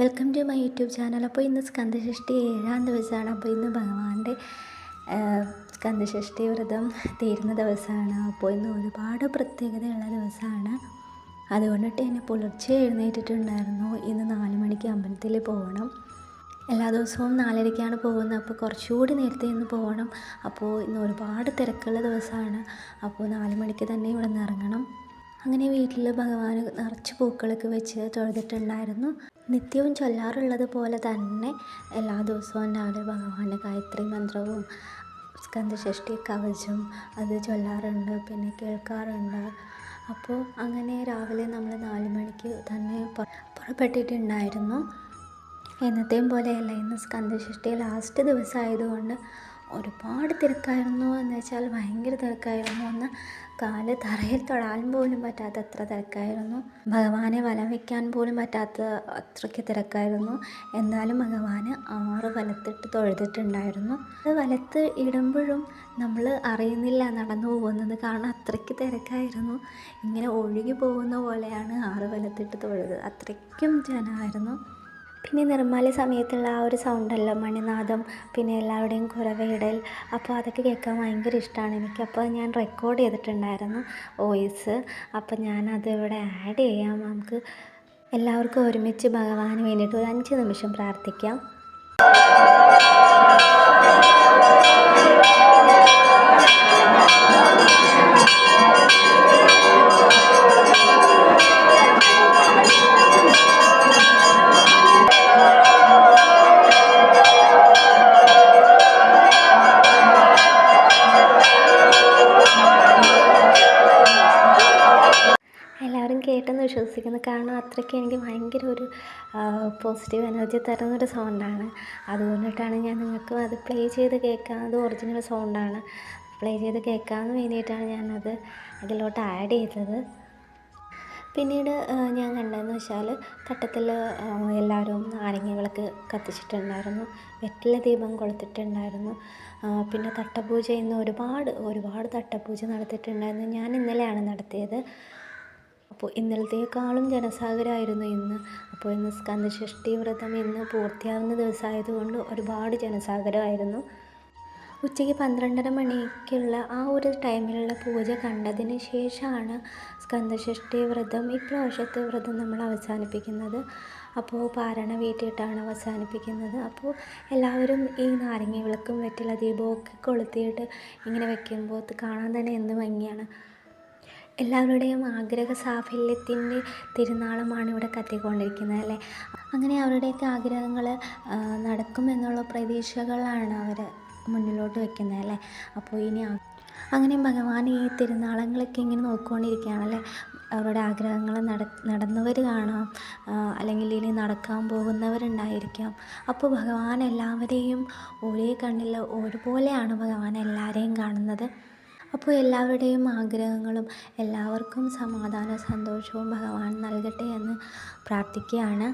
Welcome to my YouTube channel. അപ്പോൾ ഇന്ന് സ്കന്ധഷഷ്ടി ഏഴാം ദിവസമാണ്. അപ്പോൾ ഇന്ന് ഭഗവാന്റെ സ്കന്ദഷഷ്ടി വ്രതം തീരുന്ന ദിവസമാണ്. അപ്പോൾ ഇന്ന് ഒരുപാട് പ്രത്യേകതയുള്ള ദിവസമാണ്. അതുകൊണ്ടിട്ട് എന്നെ പുലർച്ചെ എഴുന്നേറ്റിട്ടുണ്ടായിരുന്നു. ഇന്ന് നാല് മണിക്ക് അമ്പലത്തിൽ പോകണം. എല്ലാ ദിവസവും നാലരയ്ക്കാണ് പോകുന്നത്. അപ്പോൾ കുറച്ചുകൂടി നേരത്തെ ഇന്ന് പോകണം. അപ്പോൾ ഇന്ന് ഒരുപാട് തിരക്കുള്ള ദിവസമാണ്. അപ്പോൾ നാല് മണിക്ക് തന്നെ ഇവിടെ നിന്ന് ഇറങ്ങണം. അങ്ങനെ വീട്ടിൽ ഭഗവാന് നിറച്ച് പൂക്കളൊക്കെ വെച്ച് തൊഴുതിട്ടുണ്ടായിരുന്നു. നിത്യവും ചൊല്ലാറുള്ളത് പോലെ തന്നെ എല്ലാ ദിവസവും രാവിലെ ഭഗവാന്റെ ഗായത്രി മന്ത്രവും സ്കന്ധഷ്ടി കവചം അത് ചൊല്ലാറുണ്ട് പിന്നെ കേൾക്കാറുണ്ട്. അപ്പോൾ അങ്ങനെ രാവിലെ നമ്മൾ നാല് മണിക്ക് തന്നെ പുറ- പുറപ്പെട്ടിട്ടുണ്ടായിരുന്നു. എന്നത്തെയും പോലെയല്ല ഇന്ന് സ്കന്ധഷ്ടി ലാസ്റ്റ് ദിവസമായതുകൊണ്ട് ഒരുപാട് തിരക്കായിരുന്നു. എന്ന് വെച്ചാൽ ഭയങ്കര തിരക്കായിരുന്നു. ഒന്ന് കാൽ തറയിൽ തൊടാൻ പോലും പറ്റാത്ത അത്ര തിരക്കായിരുന്നു. ഭഗവാനെ വലം വയ്ക്കാൻ പോലും പറ്റാത്ത അത്രയ്ക്ക് തിരക്കായിരുന്നു. എന്നാലും ഭഗവാന് ആറ് വലത്തിട്ട് തൊഴുതിട്ടുണ്ടായിരുന്നു. അത് വലത്ത് ഇടുമ്പോഴും നമ്മൾ അറിയുന്നില്ല നടന്നു പോകുന്നത് കാരണം അത്രയ്ക്ക് തിരക്കായിരുന്നു. ഇങ്ങനെ ഒഴുകി പോകുന്ന പോലെയാണ് ആറ് വലത്തിട്ട് തൊഴുത്. അത്രയ്ക്കും ജനമായിരുന്നു പിന്നെ നിർമ്മാല്യ സമയത്തുള്ള ആ ഒരു സൗണ്ടല്ലോ മണിനാദം പിന്നെ എല്ലാവരുടെയും കുരവയിടൽ അപ്പോൾ അതൊക്കെ കേൾക്കാൻ ഭയങ്കര ഇഷ്ടമാണ് എനിക്ക് അപ്പോൾ ഞാൻ റെക്കോർഡ് ചെയ്തിട്ടുണ്ടായിരുന്നു വോയിസ് അപ്പോൾ ഞാനത് ഇവിടെ ആഡ് ചെയ്യാം. നമുക്ക് എല്ലാവർക്കും ഒരുമിച്ച് ഭഗവാന് വേണ്ടിയിട്ട് ഒരു അഞ്ച് നിമിഷം പ്രാർത്ഥിക്കാം. എല്ലാവരും കേട്ടെന്ന് വിശ്വസിക്കുന്നു കാരണം അത്രയ്ക്ക് എനിക്ക് ഭയങ്കര ഒരു പോസിറ്റീവ് എനർജി തരുന്നൊരു സൗണ്ടാണ് അതുകൊണ്ടിട്ടാണ് ഞാൻ നിങ്ങൾക്ക് അത് പ്ലേ ചെയ്ത് കേൾക്കാം അത് ഒറിജിനൽ സൗണ്ടാണ് പ്ലേ ചെയ്ത് കേൾക്കാമെന്ന് വേണ്ടിയിട്ടാണ് ഞാനത് അതിലോട്ട് ആഡ് ചെയ്തത്. പിന്നീട് ഞാൻ കണ്ടതെന്ന് വെച്ചാൽ തട്ടത്തിൽ എല്ലാവരും നാരങ്ങ കത്തിച്ചിട്ടുണ്ടായിരുന്നു. വെറ്റില ദീപം കൊളുത്തിട്ടുണ്ടായിരുന്നു. പിന്നെ തട്ടപൂജ ഇന്ന് ഒരുപാട് ഒരുപാട് തട്ടപൂജ നടത്തിയിട്ടുണ്ടായിരുന്നു. ഞാൻ ഇന്നലെയാണ് നടത്തിയത്. അപ്പോൾ ഇന്നലത്തേക്കാളും ജനസാഗരമായിരുന്നു ഇന്ന്. അപ്പോൾ ഇന്ന് സ്കന്ദഷഷ്ടി വ്രതം ഇന്ന് പൂർത്തിയാവുന്ന ദിവസമായതുകൊണ്ട് ഒരുപാട് ജനസാഗരമായിരുന്നു. ഉച്ചയ്ക്ക് പന്ത്രണ്ടര മണിക്കുള്ള ആ ഒരു ടൈമിലുള്ള പൂജ കണ്ടതിന് ശേഷമാണ് സ്കന്ദഷഷ്ടി വ്രതം ഇപ്രാവശ്യത്തെ വ്രതം നമ്മൾ അവസാനിപ്പിക്കുന്നത്. അപ്പോൾ പാരണ വീട്ടിയിട്ടാണ് അവസാനിപ്പിക്കുന്നത്. അപ്പോൾ എല്ലാവരും ഈ നാരങ്ങ വിളക്കും വെറ്റില ദീപവും ഒക്കെ കൊളുത്തിയിട്ട് ഇങ്ങനെ വെക്കുമ്പോൾ കാണാൻ തന്നെ എന്ത് ഭംഗിയാണ്. എല്ലാവരുടെയും ആഗ്രഹ സാഫല്യത്തിന്റെ തിരുനാളമാണ് ഇവിടെ കത്തിക്കൊണ്ടിരിക്കുന്നത് അല്ലേ? അങ്ങനെ അവരുടെയൊക്കെ ആഗ്രഹങ്ങൾ നടക്കുമെന്നുള്ള പ്രതീക്ഷകളാണ് അവർ മുന്നിലോട്ട് വെക്കുന്നത് അല്ലേ? അപ്പോൾ ഇനി അങ്ങനെ ഭഗവാൻ ഈ തിരുനാളങ്ങളൊക്കെ ഇങ്ങനെ നോക്കിക്കൊണ്ടിരിക്കുകയാണല്ലേ അവരുടെ ആഗ്രഹങ്ങൾ നട നടന്നവർ കാണാം അല്ലെങ്കിൽ ഇനി നടക്കാൻ പോകുന്നവരുണ്ടായിരിക്കാം. അപ്പോൾ ഭഗവാൻ എല്ലാവരെയും ഒരേ കണ്ണിൽ ഒരുപോലെയാണ് ഭഗവാൻ എല്ലാവരെയും കാണുന്നത്. അപ്പോൾ എല്ലാവരുടെയും ആഗ്രഹങ്ങളും എല്ലാവർക്കും സമാധാന സന്തോഷവും ഭഗവാൻ നൽകട്ടെ എന്ന് പ്രാർത്ഥിക്കുകയാണ്.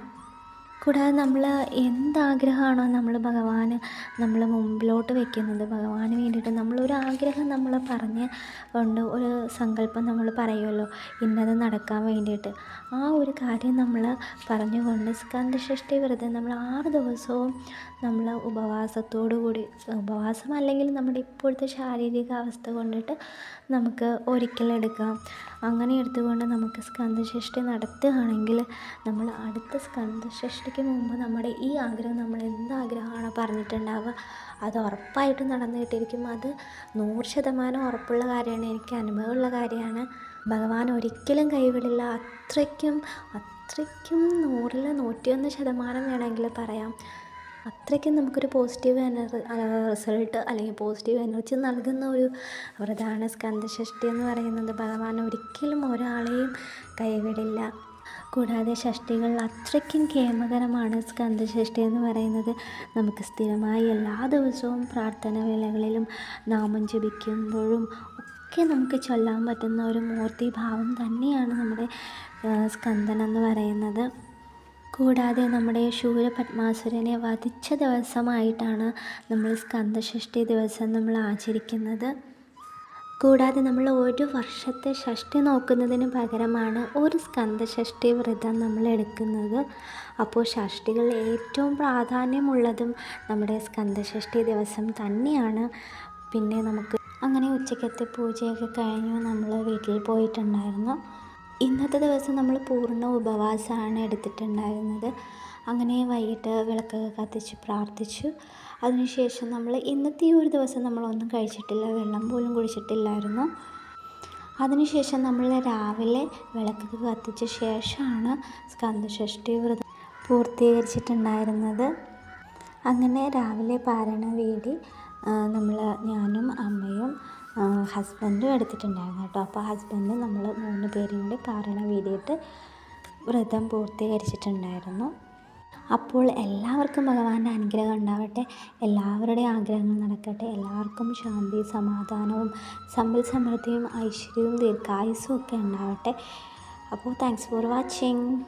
കൂടാതെ നമ്മൾ എന്താഗ്രഹമാണോ നമ്മൾ ഭഗവാന് നമ്മൾ മുമ്പിലോട്ട് വെക്കുന്നത്. ഭഗവാന് വേണ്ടിയിട്ട് നമ്മളൊരു ആഗ്രഹം നമ്മൾ പറഞ്ഞ് കൊണ്ട് ഒരു സങ്കല്പം നമ്മൾ പറയുമല്ലോ ഇന്നത് നടക്കാൻ വേണ്ടിയിട്ട്. ആ ഒരു കാര്യം നമ്മൾ പറഞ്ഞുകൊണ്ട് സ്കന്ധഷ്ടി വ്രതം നമ്മൾ ആറ് ദിവസവും നമ്മൾ ഉപവാസത്തോടു കൂടി ഉപവാസം അല്ലെങ്കിൽ നമ്മുടെ ഇപ്പോഴത്തെ ശാരീരിക അവസ്ഥ കൊണ്ടിട്ട് നമുക്ക് ഒരിക്കലെടുക്കാം അങ്ങനെ എടുത്തുകൊണ്ട് നമുക്ക് സ്കന്ധഷ്ടി നടത്തുകയാണെങ്കിൽ നമ്മൾ അടുത്ത സ്കന്ദഷഷ്ടിക്ക് മുമ്പ് നമ്മുടെ ഈ ആഗ്രഹം നമ്മൾ എന്ത് ആഗ്രഹമാണോ പറഞ്ഞിട്ടുണ്ടാവുക? അത് ഉറപ്പായിട്ടും നടന്നു കിട്ടിയിരിക്കും. അത് നൂറ് ശതമാനം ഉറപ്പുള്ള കാര്യമാണ്. എനിക്ക് അനുഭവമുള്ള കാര്യമാണ്. ഭഗവാൻ ഒരിക്കലും കൈവിടില്ല. അത്രയ്ക്കും അത്രയ്ക്കും നൂറിൽ നൂറ്റിയൊന്ന് ശതമാനം വേണമെങ്കിൽ പറയാം. അത്രയ്ക്കും നമുക്കൊരു പോസിറ്റീവ് എനർജി റിസൾട്ട് അല്ലെങ്കിൽ പോസിറ്റീവ് എനർജി നൽകുന്ന ഒരു പ്രധാന സ്കന്ധഷ്ടി എന്ന് പറയുന്നത് ഭഗവാൻ ഒരിക്കലും ഒരാളെയും കൈവിടില്ല. കൂടാതെ ഷഷ്ടികൾ അത്രയ്ക്കും ക്ഷേമകരമാണ്. സ്കന്ധഷ്ടി എന്ന് പറയുന്നത് നമുക്ക് സ്ഥിരമായി എല്ലാ ദിവസവും പ്രാർത്ഥന വേളകളിലും നാമം ജപിക്കുമ്പോഴും ഒക്കെ നമുക്ക് ചൊല്ലാൻ പറ്റുന്ന ഒരു മൂർത്തിഭാവം തന്നെയാണ് നമ്മുടെ സ്കന്ദൻ എന്ന് പറയുന്നത്. കൂടാതെ നമ്മുടെ ശൂരപത്മാസുരനെ വധിച്ച ദിവസമായിട്ടാണ് നമ്മൾ സ്കന്ദഷഷ്ടി ദിവസം നമ്മൾ ആചരിക്കുന്നത്. കൂടാതെ നമ്മൾ ഒരു വർഷത്തെ ഷഷ്ടി നോക്കുന്നതിന് പകരമാണ് ഒരു സ്കന്ദഷഷ്ടി വ്രതം നമ്മൾ എടുക്കുന്നത്. അപ്പോൾ ഷഷ്ടികൾ ഏറ്റവും പ്രാധാന്യമുള്ളതും നമ്മുടെ സ്കന്ദഷഷ്ടി ദിവസം തന്നെയാണ്. പിന്നെ നമുക്ക് അങ്ങനെ ഉച്ചക്കത്തെ പൂജയൊക്കെ കഴിഞ്ഞു നമ്മൾ വീട്ടിൽ പോയിട്ടുണ്ടായിരുന്നു. ഇന്നത്തെ ദിവസം നമ്മൾ പൂർണ ഉപവാസമാണ് എടുത്തിട്ടുണ്ടായിരുന്നത്. അങ്ങനെ വൈകിട്ട് വിളക്കൊക്കെ കത്തിച്ച് പ്രാർത്ഥിച്ചു. അതിനുശേഷം നമ്മൾ ഇന്നത്തെ ഈ ഒരു ദിവസം നമ്മളൊന്നും കഴിച്ചിട്ടില്ല വെള്ളം പോലും കുടിച്ചിട്ടില്ലായിരുന്നു. അതിനുശേഷം നമ്മൾ രാവിലെ വിളക്കൊക്കെ കത്തിച്ച ശേഷമാണ് സ്കന്ദഷഷ്ടി വ്രതം പൂർത്തീകരിച്ചിട്ടുണ്ടായിരുന്നത്. അങ്ങനെ രാവിലെ പാരണ വീടി നമ്മൾ ഞാനും അമ്മയും ഹസ്ബൻഡും എടുത്തിട്ടുണ്ടായിരുന്നു കേട്ടോ. അപ്പോൾ ഹസ്ബൻഡ് നമ്മൾ മൂന്ന് പേരും കൂടി പാരണ വീടിയിട്ട് വ്രതം പൂർത്തീകരിച്ചിട്ടുണ്ടായിരുന്നു. അപ്പോൾ എല്ലാവർക്കും ഭഗവാന്റെ അനുഗ്രഹം ഉണ്ടാവട്ടെ. എല്ലാവരുടെയും ആഗ്രഹങ്ങൾ നടക്കട്ടെ. എല്ലാവർക്കും ശാന്തി സമാധാനവും സമ്പൽ സമൃദ്ധിയും ഐശ്വര്യവും ദീർഘായുസ്സും ഒക്കെ ഉണ്ടാവട്ടെ. അപ്പോൾ താങ്ക്സ് ഫോർ വാച്ചിങ്.